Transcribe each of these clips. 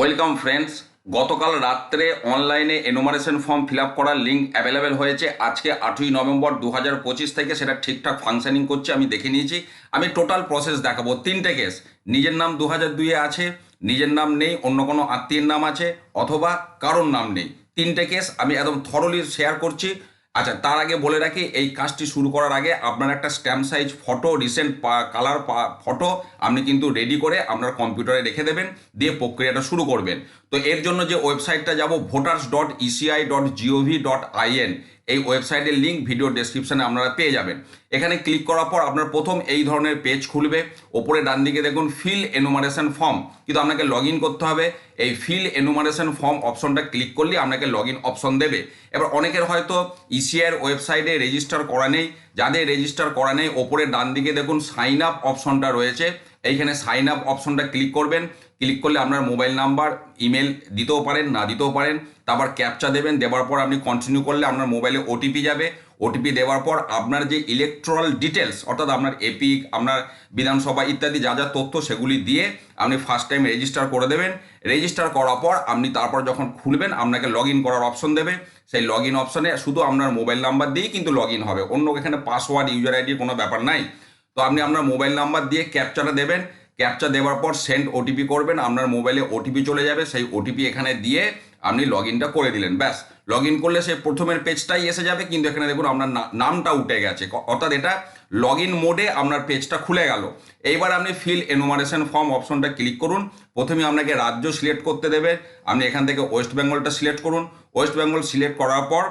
Welcome friends গতকাল রাত্রে অনলাইনে এনোমারেশন ফর্ম ফিল আপ করার লিঙ্ক অ্যাভেলেবেল হয়েছে। আজকে আটই নভেম্বর দু হাজার পঁচিশ থেকে সেটা ঠিকঠাক ফাংশনিং করছে, আমি দেখে নিয়েছি। আমি টোটাল প্রসেস দেখাবো। তিনটে কেস নিজের নাম দু হাজার দুইয়ে আছে, নিজের নাম নেই, অন্য কোনো আত্মীয়ের নাম আছে, অথবা কারোর নাম নেই। তিনটে কেস আমি একদম থরলি শেয়ার করছি। আচ্ছা তার আগে বলে রাখি, এই কাজটি শুরু করার আগে আপনার একটা stamp size photo recent colour photo আপনি কিন্তু রেডি করে আপনার কম্পিউটারে রেখে দেবেন, দিয়ে প্রক্রিয়াটা শুরু করবেন। তো এর জন্য যে ওয়েবসাইটটা যাব voters dot ECI dot GOV dot IN এই ওয়েবসাইটের লিঙ্ক ভিডিও ডেসক্রিপশনে আপনারা পেয়ে যাবেন। এখানে ক্লিক করার পর আপনার প্রথম এই ধরনের পেজ খুলবে। ওপরে ডান দিকে দেখুন ফিল এনুমারেশন ফর্ম কিন্তু আপনাকে লগ করতে হবে। এই ফিল এনুমারেশন ফর্ম অপশনটা ক্লিক করলে আপনাকে লগ অপশন দেবে। এবার অনেকের হয়তো ইসিআইয়ের ওয়েবসাইটে রেজিস্টার করা নেই। যাদের রেজিস্টার করা নেই, ওপরে ডান দিকে দেখুন সাইন আপ অপশনটা রয়েছে। এইখানে সাইন আপ অপশনটা ক্লিক করবেন। ক্লিক করলে আপনার মোবাইল নাম্বার, ইমেল দিতেও পারেন, না দিতেও পারেন, তারপর ক্যাপচা দেবেন, দেওয়ার পর আপনি কন্টিনিউ করলে আপনার মোবাইলে ওটিপি যাবে। ওটিপি দেওয়ার পর আপনার যে ইলেকট্রাল ডিটেলস অর্থাৎ আপনার এপিক আপনার বিধানসভা ইত্যাদি যা যা তথ্য সেগুলি দিয়ে আপনি ফার্স্ট টাইম রেজিস্টার করে দেবেন। রেজিস্টার করার পর আপনি তারপর যখন খুলবেন, আপনাকে লগ করার অপশন দেবে। সেই লগ ইন অপশনে শুধু আপনার মোবাইল নাম্বার দিয়েই কিন্তু লগ হবে। অন্য এখানে পাসওয়ার্ড ইউজার আইডির কোনো ব্যাপার নাই। তো আপনি আপনার মোবাইল নাম্বার দিয়ে ক্যাপচাটা দেবেন। ক্যাপচা দেওয়ার পর সেন্ড ওটিপি করবেন, আপনার মোবাইলে ওটিপি চলে যাবে, সেই ওটিপি এখানে দিয়ে আপনি লগ ইনটা করে দিলেন, ব্যাস। লগ ইন করলে সে প্রথমের পেজটাই এসে যাবে, কিন্তু এখানে দেখুন আপনার নামটা উঠে গেছে অর্থাৎ এটা লগ ইন মোডে আপনার পেজটা খুলে গেল। এইবার আপনি ফিল এনুমারেশন ফর্ম অপশনটা ক্লিক করুন, প্রথমে আপনাকে রাজ্য সিলেক্ট করতে দেবে, আপনি এখান থেকে ওয়েস্ট বেঙ্গলটা সিলেক্ট করুন। ওয়েস্ট বেঙ্গল সিলেক্ট করার পর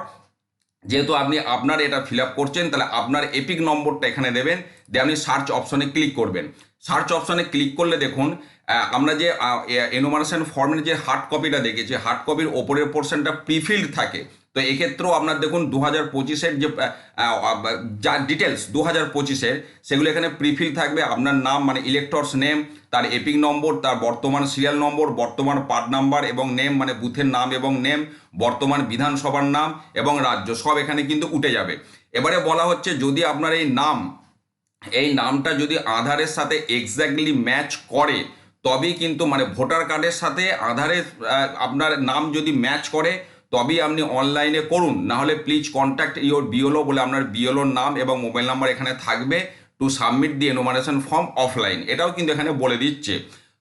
যেহেতু আপনি আপনার এটা ফিল করছেন, তাহলে আপনার এপিক নম্বরটা এখানে দেবেন দিয়ে আপনি সার্চ অপশনে ক্লিক করবেন। সার্চ অপশনে ক্লিক করলে দেখুন আমরা যে এনোমারেশন ফর্মের যে হার্ড কপিটা দেখেছি হার্ড কপির ওপরের পোর্শনটা প্রিফিল্ড থাকে। তো এক্ষেত্রেও আপনার দেখুন দু হাজার পঁচিশের যে যা ডিটেলস দু হাজার পঁচিশের, সেগুলো এখানে প্রিফিল থাকবে। আপনার নাম মানে ইলেকটর্স নেম তার এপিক নম্বর তার বর্তমান সিরিয়াল নম্বর বর্তমান পার্ট নাম্বার এবং নেম মানে বুথের নাম এবং নেম বর্তমান বিধানসভার নাম এবং রাজ্য, সব এখানে কিন্তু উঠে যাবে। এবারে বলা হচ্ছে যদি আপনার এই নাম, এই নামটা যদি আধারের সাথে এক্স্যাক্টলি ম্যাচ করে, তবেই কিন্তু মানে ভোটার কার্ডের সাথে আধারের আপনার নাম যদি ম্যাচ করে তবেই আপনি অনলাইনে করুন না হলে প্লিজ কন্ট্যাক্ট ইওর বিওলো বলে আপনার বিওলোর নাম এবং মোবাইল নাম্বার এখানে থাকবে to submit the enumeration form offline এটাও কিন্তু এখানে বলে দিচ্ছে।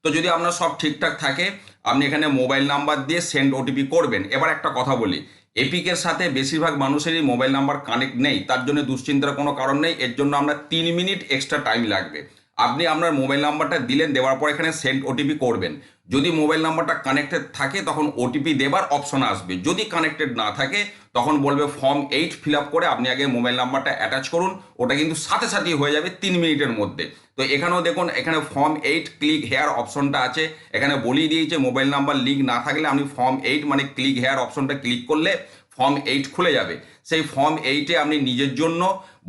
তো যদি আপনার সব ঠিকঠাক থাকে, আপনি এখানে মোবাইল নাম্বার দিয়ে সেন্ড ওটিপি করবেন। এবার একটা কথা বলি এপিকের সাথে বেশিরভাগ মানুষেরই মোবাইল নাম্বার কানেক্ট নেই, তার জন্য দুশ্চিন্তার কোনো কারণ নেই, এর জন্য আমরা তিন মিনিট এক্সট্রা টাইম লাগবে। আপনি আপনার মোবাইল নাম্বারটা দিলেন, দেওয়ার পর এখানে সেন্ড ওটিপি করবেন। যদি মোবাইল নাম্বারটা কানেক্টেড থাকে, তখন ওটিপি দেবার অপশন আসবে। যদি কানেক্টেড না থাকে, তখন বলবে ফর্ম এইট ফিল করে আপনি আগে মোবাইল নাম্বারটা অ্যাটাচ করুন। ওটা কিন্তু সাথে সাথেই হয়ে যাবে তিন মিনিটের মধ্যে। তো এখানেও দেখুন, এখানে ফর্ম এইট ক্লিক হেয়ার অপশনটা আছে। এখানে বলিয়ে দিয়েছে, মোবাইল নাম্বার লিঙ্ক না থাকলে আপনি ফর্ম এইট মানে ক্লিক হেয়ার অপশনটা ক্লিক করলে ফর্ম এইট খুলে যাবে। সেই ফর্ম এইটে আপনি নিজের জন্য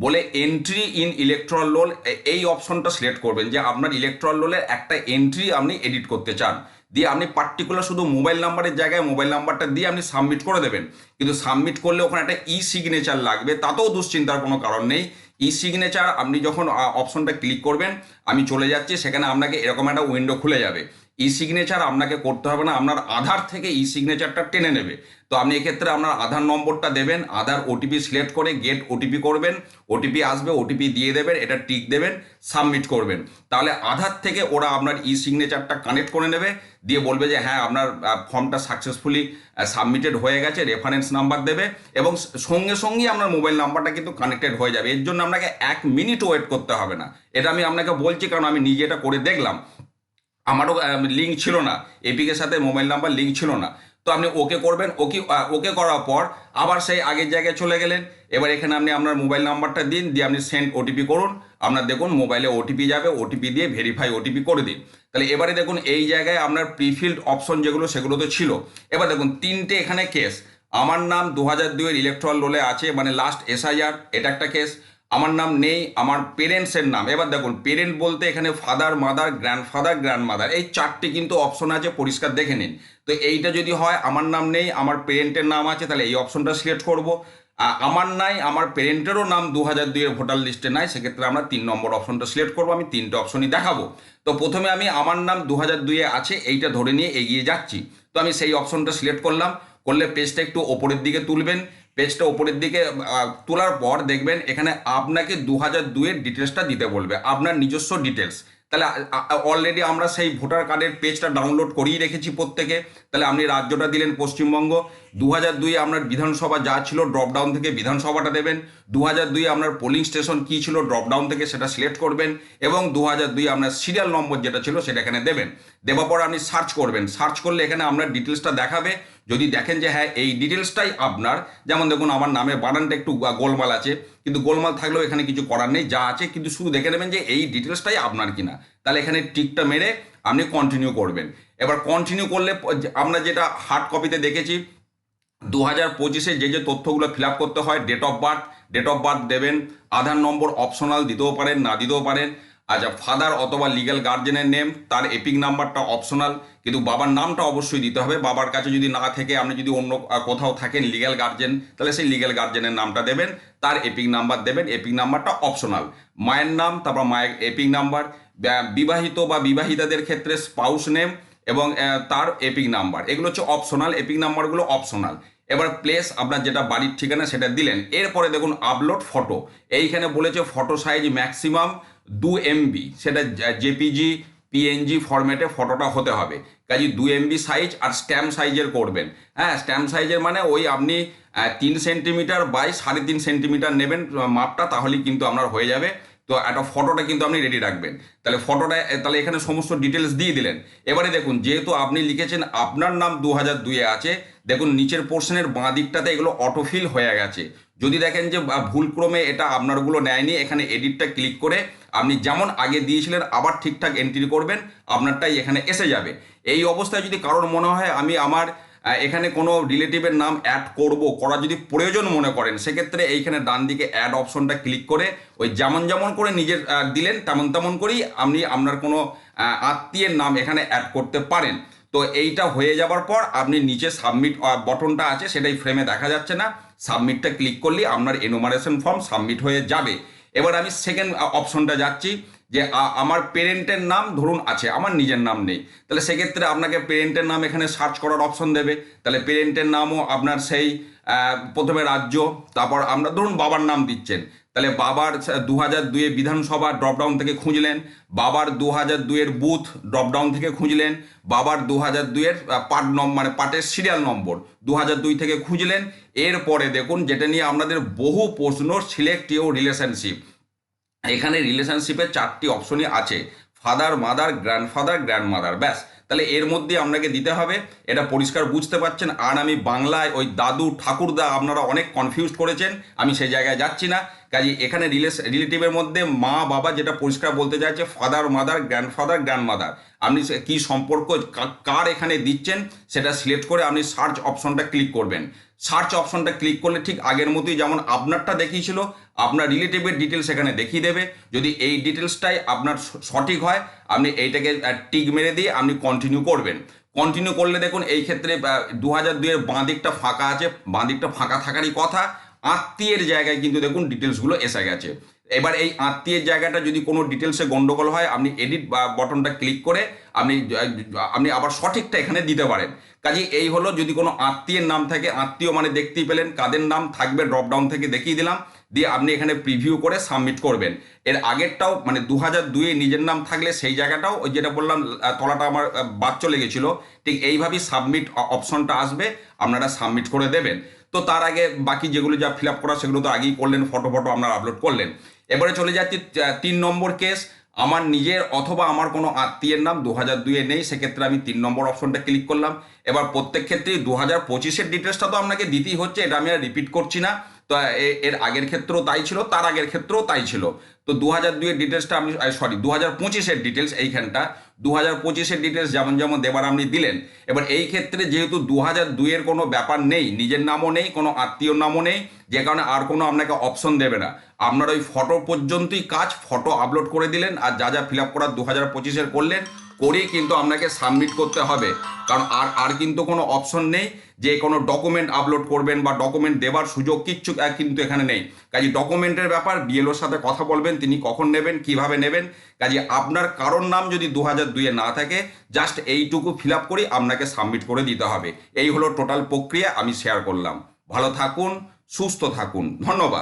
বলে এন্ট্রি ইন ইলেকট্রল রোল এই অপশনটা সিলেক্ট করবেন যে আপনার ইলেকট্রল রোলের একটা এন্ট্রি আপনি এডিট করতে চান। দিয়ে আপনি পার্টিকুলার শুধু মোবাইল নাম্বারের জায়গায় মোবাইল নাম্বারটা দিয়ে আপনি সাবমিট করে দেবেন। কিন্তু সাবমিট করলে ওখানে একটা ই সিগনেচার লাগবে, তাতেও দুশ্চিন্তার কোনো কারণ নেই। ই সিগনেচার আপনি যখন অপশনটা ক্লিক করবেন, আমি চলে যাচ্ছি, সেখানে আপনাকে এরকম একটা উইন্ডো খুলে যাবে। ই সিগনেচার আপনাকে করতে হবে না, আপনার আধার থেকে ই সিগনেচারটা টেনে নেবে। তো আপনি এক্ষেত্রে আপনার আধার নম্বরটা দেবেন, আধার ওটিপি সিলেক্ট করে গেট ওটিপি করবেন ওটিপি আসবে ওটিপি দিয়ে দেবেন, এটা টিক দেবেন সাবমিট করবেন। তাহলে আধার থেকে ওরা আপনার ই সিগনেচারটা কানেক্ট করে নেবে, দিয়ে বলবে যে হ্যাঁ আপনার ফর্মটা সাকসেসফুলি সাবমিটেড হয়ে গেছে রেফারেন্স নাম্বার দেবে এবং সঙ্গে সঙ্গেই আপনার মোবাইল নাম্বারটা কিন্তু কানেক্টেড হয়ে যাবে। এর জন্য আপনাকে এক মিনিট ওয়েট করতে হবে না। এটা আমি আপনাকে বলছি, কারণ আমি নিজে এটা করে দেখলাম। আমারও লিঙ্ক ছিল না। এপিকের সাথে মোবাইল নাম্বার লিঙ্ক ছিল না। তো আপনি ওকে করবেন, ওকে ওকে করার পর আবার সেই আগের জায়গায় চলে গেলেন। এবার এখানে আপনি আপনার মোবাইল নাম্বারটা দিন, দিয়ে আপনি সেন্ড ওটিপি করুন। আপনার দেখুন মোবাইলে ওটিপি যাবে ওটিপি দিয়ে ভেরিফাই ওটিপি করে দিন। তাহলে এবারে দেখুন এই জায়গায় আপনার প্রিফিল্ড অপশন যেগুলো, সেগুলো তো ছিল। এবার দেখুন তিনটে এখানে কেস আমার নাম দু হাজার দুইয়ের ইলেকট্রাল রোলে আছে মানে লাস্ট এসআইআর এটা একটা কেস আমার নাম নেই, আমার পেরেন্টসের নাম। এবার দেখুন পেরেন্ট বলতে এখানে ফাদার মাদার গ্র্যান্ডফাদার গ্র্যান্ডমাদার এই চারটে কিন্তু অপশন আছে, পরিষ্কার দেখে নিন। তো এইটা যদি হয়, আমার নাম নেই, আমার পেরেন্টের নাম আছে, তাহলে এই অপশনটা সিলেক্ট করব। আমার নাই, আমার পেরেন্টেরও নাম দু হাজার দুইয়ের ভোটার লিস্টে নাই, সেক্ষেত্রে আমরা তিন নম্বর অপশনটা সিলেক্ট করব, আমি তিনটে অপশনই দেখাবো। তো প্রথমে আমি আমার নাম দু হাজার দুইয়ে আছে, এইটা ধরে নিয়ে এগিয়ে যাচ্ছি। তো আমি সেই অপশনটা সিলেক্ট করলাম। করলে পেজটা একটু ওপরের দিকে তুলবেন পেজটা ওপরের দিকে তোলার পর দেখবেন এখানে আপনাকে দু হাজার দুইয়ের ডিটেলসটা দিতে বলবে, আপনার নিজস্ব ডিটেলস তাহলে অলরেডি আমরা সেই ভোটার কার্ডের পেজটা ডাউনলোড করেই রেখেছি প্রত্যেকে। তাহলে আপনি রাজ্যটা দিলেন পশ্চিমবঙ্গ দু হাজার দুই আপনার বিধানসভা যা ছিল ড্রপডাউন থেকে বিধানসভাটা দেবেন দু হাজার দুই আপনার পোলিং স্টেশন কী ছিল ড্রপডাউন থেকে সেটা সিলেক্ট করবেন, এবং দু হাজার দুই আপনার সিরিয়াল নম্বর যেটা ছিল সেটা এখানে দেবেন। দেওয়ার পর আপনি সার্চ করবেন সার্চ করলে এখানে আপনার ডিটেলসটা দেখাবে যদি দেখেন যে হ্যাঁ এই ডিটেলসটাই আপনার। যেমন দেখুন, আমার নামে বানানটা একটু গোলমাল আছে, কিন্তু গোলমাল থাকলেও এখানে কিছু করার নেই, যা আছে। কিন্তু শুধু দেখে নেবেন যে এই ডিটেলসটাই আপনার কিনা। তাহলে এখানে টিকটা মেরে আপনি কন্টিনিউ করবেন। এবার কন্টিনিউ করলে আমরা যেটা হার্ড কপিতে দেখেছি দু হাজার পঁচিশে যে যে তথ্যগুলো ফিল করতে হয় date of birth date of birth দেবেন, আধার নম্বর অপশনাল দিতেও পারেন, না দিতেও পারেন। আচ্ছা ফাদার অথবা লিগ্যাল গার্জেনের নেম তার এপিক নাম্বারটা অপশনাল কিন্তু বাবার নামটা অবশ্যই দিতে হবে। বাবার কাছে যদি না থেকে, আপনি যদি অন্য কোথাও থাকেন লিগ্যাল গার্জেন তাহলে সেই লিগ্যাল গার্জেনের নামটা দেবেন, তার এপিক নাম্বার দেবেন এপিক নাম্বারটা অপশনাল মায়ের নাম, তারপর মায়ের এপিক নাম্বার বিবাহিত বা বিবাহিতাদের ক্ষেত্রে স্পাউস নেম এবং তার এপিক নাম্বার এগুলো হচ্ছে অপশনাল এপিক নাম্বারগুলো অপশনাল এবার প্লেস আপনার যেটা বাড়ির ঠিকানা সেটা দিলেন। এরপরে দেখুন আপলোড ফটো এইখানে বলেছে ফটো সাইজ ম্যাক্সিমাম দু এমবি সেটা জেপিজি পিএনজি ফরম্যাটে ফটোটা হতে হবে। কাজে দু এমবি সাইজ আর স্ট্যাম্প সাইজের করবেন। হ্যাঁ স্ট্যাম্প সাইজের মানে ওই আপনি তিন সেন্টিমিটার বাই সাড়ে তিন সেন্টিমিটার নেবেন মাপটা, তাহলেই কিন্তু আপনার হয়ে যাবে। তো একটা ফটোটা কিন্তু আপনি রেডি রাখবেন। তাহলে ফটোটা তাহলে এখানে সমস্ত ডিটেলস দিয়ে দিলেন। এবারে দেখুন, যেহেতু আপনি লিখেছেন আপনার নাম দু হাজার দুইয়ে আছে, দেখুন নিচের পোর্শনের বাঁ দিকটাতে এগুলো অটোফিল হয়ে গেছে। যদি দেখেন যে ভুলক্রমে এটা আপনারগুলো নেয়নি, এখানে এডিটটা ক্লিক করে আপনি যেমন আগে দিয়েছিলেন, আবার ঠিকঠাক এন্ট্রি করবেন, আপনারটাই এখানে এসে যাবে। এই অবস্থায় যদি কারোর মনে হয়, আমি আমার এখানে কোনো রিলেটিভের নাম অ্যাড করব করা যদি প্রয়োজন মনে করেন, সেক্ষেত্রে এইখানে ডান দিকে অ্যাড অপশনটা ক্লিক করে ওই যেমন যেমন করে নিজের দিলেন, তেমন তেমন করেই আপনি আপনার কোনো আত্মীয়ের নাম এখানে অ্যাড করতে পারেন। তো এইটা হয়ে যাবার পর আপনি নিচে সাবমিট বটনটা আছে, সেটাই ফ্রেমে দেখা যাচ্ছে না। সাবমিটটা ক্লিক করলে আপনার এনোমারেশন ফর্ম সাবমিট হয়ে যাবে। এবার আমি সেকেন্ড অপশনটা যাচ্ছি। যে আমার পেরেন্টের নাম ধরুন আছে, আমার নিজের নাম নেই। তাহলে সেক্ষেত্রে আপনাকে পেরেন্টের নাম এখানে সার্চ করার অপশন দেবে। তাহলে পেরেন্টের নামও আপনার সেই প্রথমে রাজ্য, তারপর আমরা ধরুন বাবার নাম দিচ্ছেন। তাহলে বাবার দু হাজার দুয়ে বিধানসভা ড্রপডাউন থেকে খুঁজলেন, বাবার দু হাজার দুয়ের বুথ ড্রপডাউন থেকে খুঁজলেন, বাবার দু হাজার দুয়ের পার্ট নম্বর মানে পার্টের সিরিয়াল নম্বর দু হাজার দুই থেকে খুঁজলেন। এরপরে দেখুন, যেটা নিয়ে আপনাদের বহু প্রশ্ন সিলেক্ট ইউ রিলেশনশিপ এখানে রিলেশনশিপের চারটি অপশনই আছে। ফাদার মাদার গ্র্যান্ডফাদার গ্র্যান্ডমাদার ব্যাস। তাহলে এর মধ্যে আপনাকে দিতে হবে। এটা পরিষ্কার বুঝতে পারছেন। আর আমি বাংলায় ওই দাদু, ঠাকুরদা আপনারা অনেক কনফিউজ করেছেন। আমি সেই জায়গায় যাচ্ছি না। কাজে এখানে রিলেটিভের মধ্যে মা, বাবা যেটা পরিষ্কার বলতে চাইছে ফাদার মাদার গ্র্যান্ডফাদার গ্র্যান্ডমাদার আপনি কি সম্পর্ক কার এখানে দিচ্ছেন, সেটা সিলেক্ট করে আপনি সার্চ অপশনটা ক্লিক করবেন। সার্চ অপশনটা ক্লিক করলে ঠিক আগের মতোই যেমন আপনারটা দেখিয়েছিল, আপনার রিলেটিভের ডিটেলস এখানে দেখিয়ে দেবে। যদি এই ডিটেলসটাই আপনার সঠিক হয়, আপনি এইটাকে টিক মেরে দিয়ে আপনি কন্টিনিউ করবেন। কন্টিনিউ করলে দেখুন এই ক্ষেত্রে দু হাজার দুইয়ের বাঁ দিকটা ফাঁকা আছে, বাঁ দিকটা ফাঁকা থাকারই কথা। আত্মীয়ের জায়গায় কিন্তু দেখুন ডিটেলসগুলো এসে গেছে। এবার এই আত্মীয়ের জায়গাটা যদি কোনো ডিটেলসে গন্ডগোল হয়, আপনি এডিট বা বটনটা ক্লিক করে আপনি আপনি আবার সঠিকটা এখানে দিতে পারেন। কাজে এই হলো যদি কোনো আত্মীয়ের নাম থাকে, আত্মীয় মানে দেখতেই পেলেন, কাদের নাম থাকবে ড্রপডাউন থেকে দেখিয়ে দিলাম, দিয়ে আপনি এখানে প্রিভিউ করে সাবমিট করবেন। এর আগেরটাও মানে দু হাজার দুয়ে নিজের নাম থাকলে সেই জায়গাটাও, ওই যেটা বললাম তলাটা আমার বাদ চলে গেছিল, ঠিক এইভাবেই সাবমিট অপশনটা আসবে, আপনারা সাবমিট করে দেবেন। তো তার আগে বাকি যেগুলো যা ফিল আপ করা, সেগুলো তো আগেই করলেন ফটো ফটো আপনারা আপলোড করলেন। এবারে চলে যাচ্ছি তিন নম্বর কেস আমার নিজের অথবা আমার কোনো আত্মীয়ের নাম দু হাজার দুয়ে নেই, সেক্ষেত্রে আমি তিন নম্বর অপশনটা ক্লিক করলাম। এবার প্রত্যেক ক্ষেত্রেই দু হাজার পঁচিশের ডিটেলসটা তো আপনাকে দিতেই হচ্ছে, এটা আমি আর রিপিট করছি না। তো এর আগের ক্ষেত্রেও তাই ছিল, তার আগের ক্ষেত্রেও তাই ছিল। তো দু হাজার দুইয়ের ডিটেলসটা আপনি সরি দু হাজার পঁচিশের ডিটেলস এইখানটা দু হাজার পঁচিশের ডিটেলস যেমন যেমন দেবার আপনি দিলেন, এবার এই ক্ষেত্রে যেহেতু দু হাজার দুইয়ের কোনো ব্যাপার নেই, নিজের নামও নেই, কোনো আত্মীয় নামও নেই, যে কারণে আর কোনো আপনাকে অপশন দেবে না। আপনার ওই ফটো পর্যন্তই কাজ ফটো আপলোড করে দিলেন, আর যা যা ফিল আপ করার দু হাজার পঁচিশের করলেন করেই কিন্তু আপনাকে সাবমিট করতে হবে। কারণ আর আর কিন্তু কোনো অপশন নেই যে কোনো ডকুমেন্ট আপলোড করবেন বা ডকুমেন্ট দেওয়ার সুযোগ কিচ্ছু কিন্তু এখানে নেই। কাজে ডকুমেন্টের ব্যাপার বিএলওর সাথে কথা বলবেন, তিনি কখন নেবেন, কীভাবে নেবেন কাজে আপনার কারোর নাম যদি দু হাজার দুইয়ে না থাকে জাস্ট এইটুকু ফিল আপ করে আপনাকে সাবমিট করে দিতে হবে। এই হলো টোটাল প্রক্রিয়া, আমি শেয়ার করলাম। ভালো থাকুন, সুস্থ থাকুন। ধন্যবাদ।